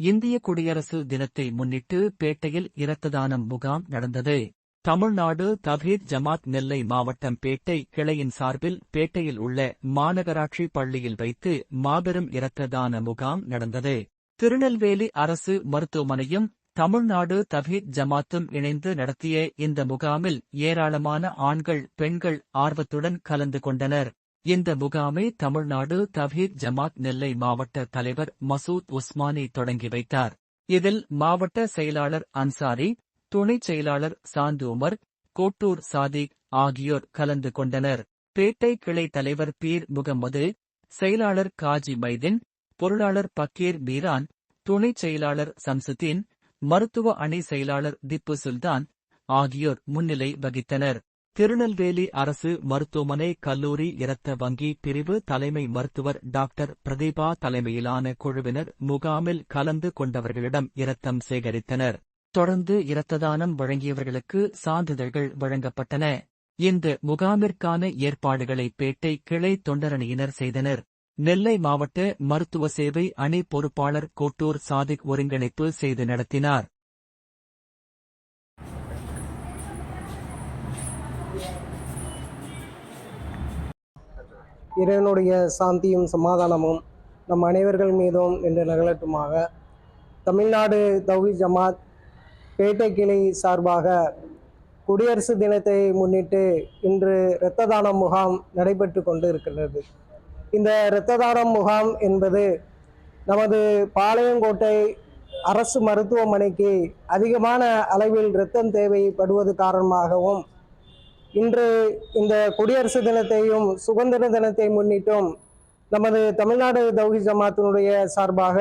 இந்திய குடியரசு தினத்தை முன்னிட்டு பேட்டையில் இரத்ததானம் முகாம் நடந்தது. தமிழ்நாடு தவ்ஹீத் ஜமாத் நெல்லை மாவட்டம் பேட்டை கிளையின் சார்பில் பேட்டையில் உள்ள மாநகராட்சி பள்ளியில் வைத்து மாபெரும் இரத்ததான முகாம் நடந்தது. திருநெல்வேலி அரசு மருத்துவமனையும் தமிழ்நாடு தவ்ஹீத் ஜமாத்தும் இணைந்து நடத்திய இந்த முகாமில் ஏராளமான ஆண்கள் பெண்கள் ஆர்வத்துடன் கலந்து கொண்டனர். இந்த முகாமை தமிழ்நாடு தவீத் ஜமாத் நெல்லை மாவட்ட தலைவர் மசூத் உஸ்மானி தொடங்கி வைத்தார். இதில் மாவட்ட செயலாளர் அன்சாரி துணைச் செயலாளர் சாந்து உமர் கோட்டூர் சாதிக் ஆகியோர் கலந்து கொண்டனர். பேட்டை கிளை தலைவர் பீர் முகமது செயலாளர் காஜி மைதின் பொருளாளர் பக்கீர் மீரான் துணைச் செயலாளர் சம்சுதீன் மருத்துவ அணி செயலாளர் திப்பு சுல்தான் ஆகியோர் முன்னிலை வகித்தனர். திருநெல்வேலி அரசு மருத்துவமனை கல்லூரி இரத்த வங்கி பிரிவு தலைமை மருத்துவர் டாக்டர் பிரதீபா தலைமையிலான குழுவினர் முகாமில் கலந்து கொண்டவர்களிடம் இரத்தம் சேகரித்தனர். தொடர்ந்து இரத்த தானம் வழங்கியவர்களுக்கு சான்றிதழ்கள் வழங்கப்பட்டன. இந்த முகாமிற்கான ஏற்பாடுகளை பேட்டை கிளை தொண்டரணியினர் செய்தனர். நெல்லை மாவட்ட மருத்துவ சேவை அணி பொறுப்பாளர் கோட்டூர் சாதிக் ஒருங்கிணைப்பு செய்து நடத்தினார். இறைவனுடைய சாந்தியும் சமாதானமும் நம் அனைவர்கள் மீதும் என்று நகலட்டுமாக தமிழ்நாடு தௌஹி ஜமாத் பேட்டை கிளை சார்பாக குடியரசு தினத்தை முன்னிட்டு இன்று இரத்த தான முகாம் நடைபெற்று கொண்டு இருக்கிறது இந்த இரத்த தானம் முகாம் என்பது நமது பாளையங்கோட்டை அரசு மருத்துவமனைக்கு அதிகமான அளவில் இரத்தம் தேவைப்படுவது காரணமாகவும் இன்று இந்த குடியரசு தினத்தையும் சுதந்திர தினத்தை முன்னிட்டும் நமது தமிழ்நாடு தௌஹி ஜமாத்தினுடைய சார்பாக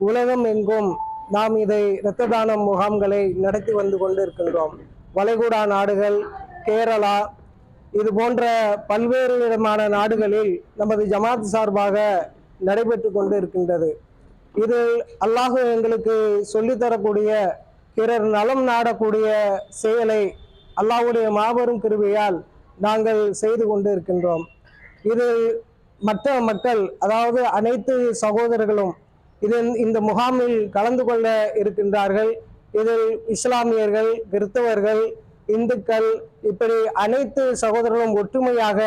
உலகம் எங்கும் நாம் இதை இரத்த தானம் முகாம்களை நடத்தி வந்து கொண்டிருக்கின்றோம். வளைகுடா நாடுகள் கேரளா இது போன்ற பல்வேறு விதமான நாடுகளில் நமது ஜமாத் சார்பாக நடைபெற்று கொண்டு இருக்கின்றது இதில் அல்லாஹு எங்களுக்கு சொல்லித்தரக்கூடிய பிறர் நலம் நாடக்கூடிய செயலை அல்லாவுடைய மாபெரும் கிருபையால் நாங்கள் செய்து கொண்டு இருக்கின்றோம் இதில் மற்ற மக்கள் அதாவது அனைத்து சகோதரர்களும் இதில் இந்த முகாமில் கலந்து கொள்ள இருக்கின்றார்கள். இதில் இஸ்லாமியர்கள் கிறிஸ்தவர்கள் இந்துக்கள் இப்படி அனைத்து சகோதரர்களும் ஒற்றுமையாக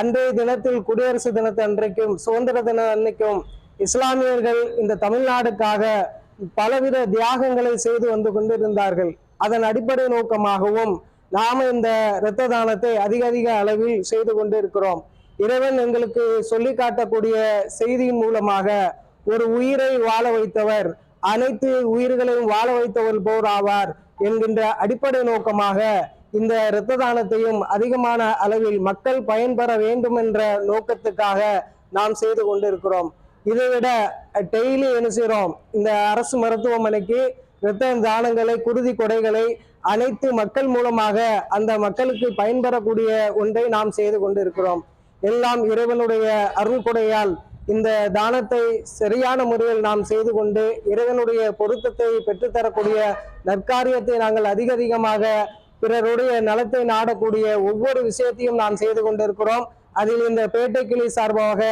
அன்றைய தினத்தில் குடியரசு தினத்து அன்றைக்கும் சுதந்திர தின அன்னைக்கும் இஸ்லாமியர்கள் இந்த தமிழ்நாடுக்காக பலவித தியாகங்களை செய்து வந்து கொண்டிருந்தார்கள். அதன் அடிப்படை நோக்கமாகவும் நாம இந்த இரத்த தானத்தை அதிக அதிக அளவில் செய்து கொண்டு இருக்கிறோம் இறைவன் எங்களுக்கு சொல்லி காட்டக்கூடிய செய்தியின் மூலமாக ஒரு உயிரை வாழ வைத்தவர் அனைத்து உயிர்களையும் வாழ வைத்தவர் போர் ஆவார் என்கின்ற அடிப்படை நோக்கமாக இந்த இரத்த தானத்தையும் அதிகமான அளவில் மக்கள் பயன்பெற வேண்டும் என்ற நோக்கத்துக்காக நாம் செய்து கொண்டிருக்கிறோம். இதை விட டெய்லி என்ன செய்கிறோம் இந்த அரசு மருத்துவமனைக்கு இரத்த தானங்களை குருதி கொடைகளை அனைத்து மக்கள் மூலமாக அந்த மக்களுக்கு பயன்பெறக்கூடிய ஒன்றை நாம் செய்து கொண்டிருக்கிறோம். எல்லாம் இறைவனுடைய அருள் கொடையால் இந்த தானத்தை சரியான முறையில் நாம் செய்து கொண்டு இறைவனுடைய பொருத்தத்தை பெற்றுத்தரக்கூடிய நற்காரியத்தை நாங்கள் அதிக அதிகமாக பிறருடைய நலத்தை நாடக்கூடிய ஒவ்வொரு விஷயத்தையும் நாம் செய்து கொண்டிருக்கிறோம். அதில் இந்த பேட்டை கிளி சார்பாக